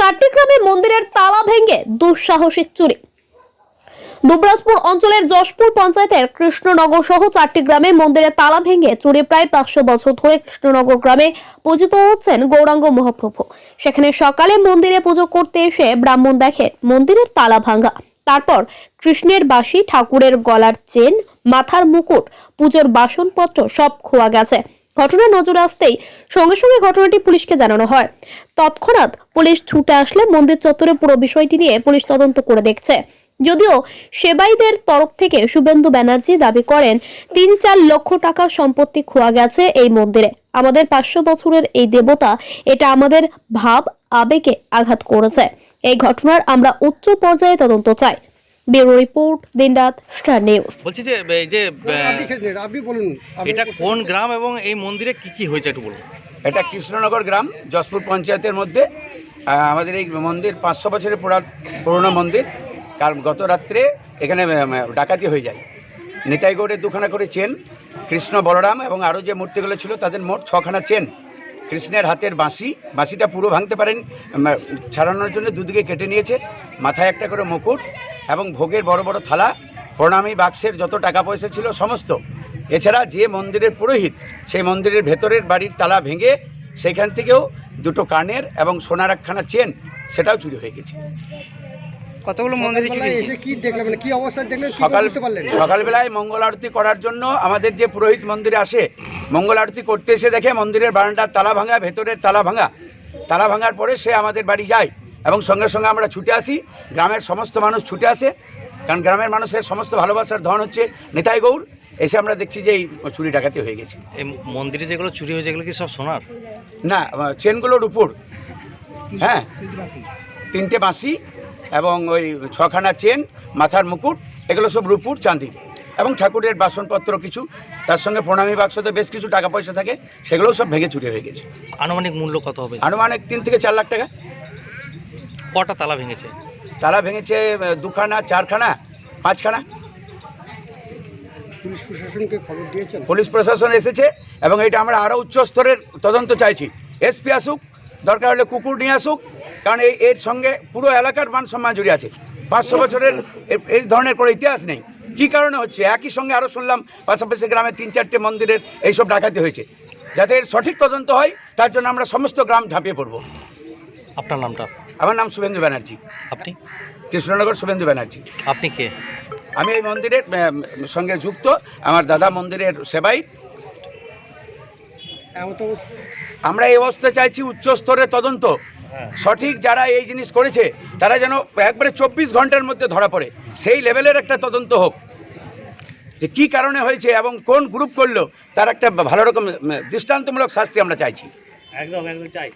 চারটি গ্রামে মন্দিরের তালা ভেঙে দুঃসাহসিক চুরি। দুবরাজপুর অঞ্চলের যশপুর পঞ্চায়েতের কৃষ্ণনগর সহ চারটি গ্রামে মন্দিরের তালা ভেঙে চুরি প্রায় পাঁচশো বছর ধরে কৃষ্ণনগর গ্রামে পূজিত হচ্ছেন গৌরাঙ্গ মহাপ্রভু। সেখানে সকালে মন্দিরে পুজো করতে এসে ব্রাহ্মণ দেখে মন্দিরের তালা ভাঙা। তারপর কৃষ্ণের বাসি ঠাকুরের গলার চেন, মাথার মুকুট, পুজোর বাসনপত্র সব খোয়া গেছে। ঘটনা নজরে আসতেই সঙ্গে সঙ্গে ঘটনাটি পুলিশকে জানানো হয়। তৎক্ষণাৎ পুলিশ ছুটে আসলে মন্দির চত্বরে পুরো বিষয়টি নিয়ে পুলিশ তদন্ত করে দেখছে। যদিও সেবাইদের তরফ থেকে শুভেন্দু ব্যানার্জি দাবি করেন তিন চার লক্ষ টাকা সম্পত্তি খোয়া গেছে এই মন্দিরে। আমাদের পাঁচশো বছরের এই দেবতা এটা আমাদের ভাব, আবেগে আঘাত করেছে। এই ঘটনার আমরা উচ্চ পর্যায়ে তদন্ত চাই। ব্যুরো রিপোর্ট দিনরাত স্টার নিউজ। বলছি যে এই যে আপনি বলুন এটা কোন গ্রাম এবং এই মন্দিরে কি কি হয়েছে একটু বলুন। এটা কৃষ্ণনগর গ্রাম যশপুর পঞ্চায়েতের মধ্যে। আমাদের এই মন্দির পাঁচশো বছরের পুরা- পুরনো মন্দির। কাল গত রাত্রে এখানে ডাকাতি হয়ে যায়। নিতাইগড়ের দুখানা করে চেন কৃষ্ণ বলরাম এবং আরও যে মূর্তিগুলো ছিল তাদের মোট ছখানা চেন। কৃষ্ণের হাতের বাঁশি বাঁশিটা পুরো ভাঙতে পারেন ছাড়ানোর জন্য দুদিকে কেটে নিয়েছে। মাথায় একটা করে মুকুট এবং ভোগের বড় বড় থালা প্রণামী বাক্সের যত টাকা পয়সা ছিল সমস্ত। এছাড়া যে মন্দিরের পুরোহিত সেই মন্দিরের ভেতরের বাড়ির তালা ভেঙে সেখান থেকেও দুটো কানের এবং সোনার একখানা চেন সেটাও চুরি হয়ে গেছে। কতগুলো মন্দিরে চুরি সকালবেলায় কি দেখলেন মানে কি অবস্থা দেখলেন সকাল সকালবেলায় মঙ্গল আরতি করার জন্য আমাদের যে পুরোহিত মন্দিরে আসে মঙ্গল আরতি করতে এসে দেখে মন্দিরের বারান্দার তালা ভাঙা ভেতরের তালা ভাঙা। তালা ভাঙার পরে সে আমাদের বাড়ি যায়। এবং সঙ্গে সঙ্গে আমরা ছুটে আসি। গ্রামের সমস্ত মানুষ ছুটে আসে। কারণ গ্রামের মানুষের সমস্ত ভালোবাসার ধন হচ্ছে নিতাই গৌর এসে আমরা দেখছি যে এই চুরি ডাকাতি হয়ে গেছে। এই মন্দিরে যেগুলো চুরি হয়েছে এগুলো কি সব সোনার? না চেনগুলোর উপর। হ্যাঁ। তিনটে বাঁশি এবং ওই ছখানা চেন মাথার মুকুট এগুলো সব রূপুর চাঁদির এবং ঠাকুরের বাসনপত্র কিছু তার সঙ্গে প্রণামী বাক্সতে বেশ কিছু টাকা পয়সা থাকে সেগুলোও সব ভেঙে চুরি হয়ে গেছে। আনুমানিক মূল্য কত হবে? আনুমানিক তিন থেকে চার লাখ টাকা। কটা তালা ভেঙেছে? তালা ভেঙেছে দুখানা চারখানা পাঁচখানা। পুলিশ প্রশাসনকে খবর দিয়েছেন? পুলিশ প্রশাসন এসেছে এবং এটা আমরা আরও উচ্চ স্তরের তদন্ত চাইছি। এসপি আসুক দরকার হলে কুকুর নিয়ে আসুক কারণ এই এর সঙ্গে পুরো এলাকার মান সম্মান জড়িয়ে আছে। পাঁচশো বছরের এই ধরনের কোনো ইতিহাস নেই। কী কারণে হচ্ছে? একই সঙ্গে আরও শুনলাম পাশাপাশি গ্রামে তিন চারটে মন্দিরের এইসব ডাকাতি হয়েছে। যাতে এর সঠিক তদন্ত হয় তার জন্য আমরা সমস্ত গ্রাম ঝাঁপিয়ে পড়ব। আপনার নামটা? আমার নাম শুভেন্দু ব্যানার্জি। আপনি? কৃষ্ণনগর শুভেন্দু ব্যানার্জি। আপনি কে? আমি এই মন্দিরের সঙ্গে যুক্ত। আমার দাদা মন্দিরের সেবাই। আমরা এই অবস্থা চাইছি উচ্চ স্তরের তদন্ত। সঠিক যারা এই জিনিস করেছে তারা যেন একবারে চব্বিশ ঘণ্টার মধ্যে ধরা পড়ে। সেই লেভেলের একটা তদন্ত হোক। যে কী কারণে হয়েছে এবং কোন গ্রুপ করল তার একটা ভালো রকম দৃষ্টান্তমূলক শাস্তি আমরা চাইছি। একদম একদম চাই।